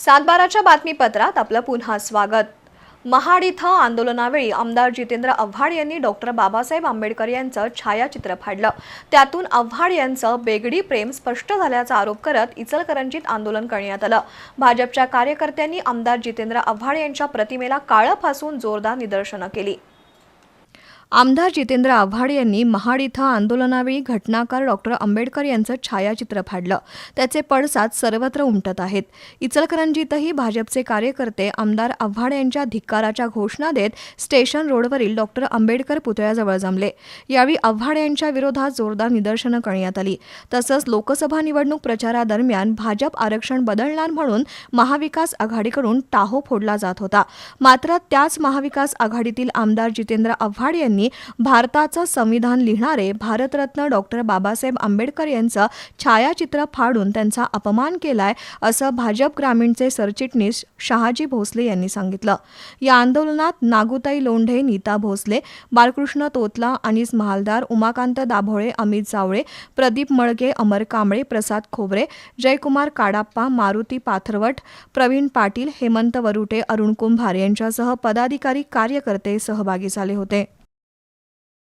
सातबाराच्या बातमीपत्रात आपलं पुन्हा स्वागत. महाड इथं आंदोलनावेळी आमदार जितेंद्र आव्हाड यांनी डॉक्टर बाबासाहेब आंबेडकर यांचं छायाचित्र फाडलं. त्यातून आव्हाड यांचं बेगडी प्रेम स्पष्ट झाल्याचा आरोप करत इचलकरंजीत आंदोलन करण्यात आलं. भाजपच्या कार्यकर्त्यांनी आमदार जितेंद्र आव्हाड यांच्या प्रतिमेला काळं फासून जोरदार निदर्शनं केली. आमदार जितेंद्र आव्हाड यांनी महाड इथं आंदोलनावेळी घटनाकार डॉक्टर आंबेडकर यांचं छायाचित्र फाडलं. त्याचे पडसाद सर्वत्र उमटत आहेत. इचलकरंजीतही भाजपचे कार्यकर्ते आमदार आव्हाड यांच्या धिक्काराच्या घोषणा देत स्टेशन रोडवरील डॉक्टर आंबेडकर पुतळ्याजवळ जमले. यावेळी आव्हाड यांच्या विरोधात जोरदार निदर्शनं करण्यात आली. तसंच लोकसभा निवडणूक प्रचारादरम्यान भाजप आरक्षण बदलणार म्हणून महाविकास आघाडीकडून टाहो फोडला जात होता. मात्र त्याच महाविकास आघाडीतील आमदार जितेंद्र आव्हाड यांनी भारताचं संविधान लिहिणारे भारतरत्न डॉक्टर बाबासाहेब आंबेडकर यांचं छायाचित्र फाडून त्यांचा अपमान केलाय असं भाजप ग्रामीणचे सरचिटणीस शहाजी भोसले यांनी सांगितलं. या आंदोलनात नागुताई लोंढे नीता भोसले बालकृष्ण तोतला अनिस महालदार उमाकांत दाभोळे अमित जावळे प्रदीप मळगे अमर कांबळे प्रसाद खोबरे जयकुमार काडाप्पा मारुती पाथरवट प्रवीण पाटील हेमंत वरुटे अरुण कुंभार यांच्यासह पदाधिकारी कार्यकर्ते सहभागी झाले होते.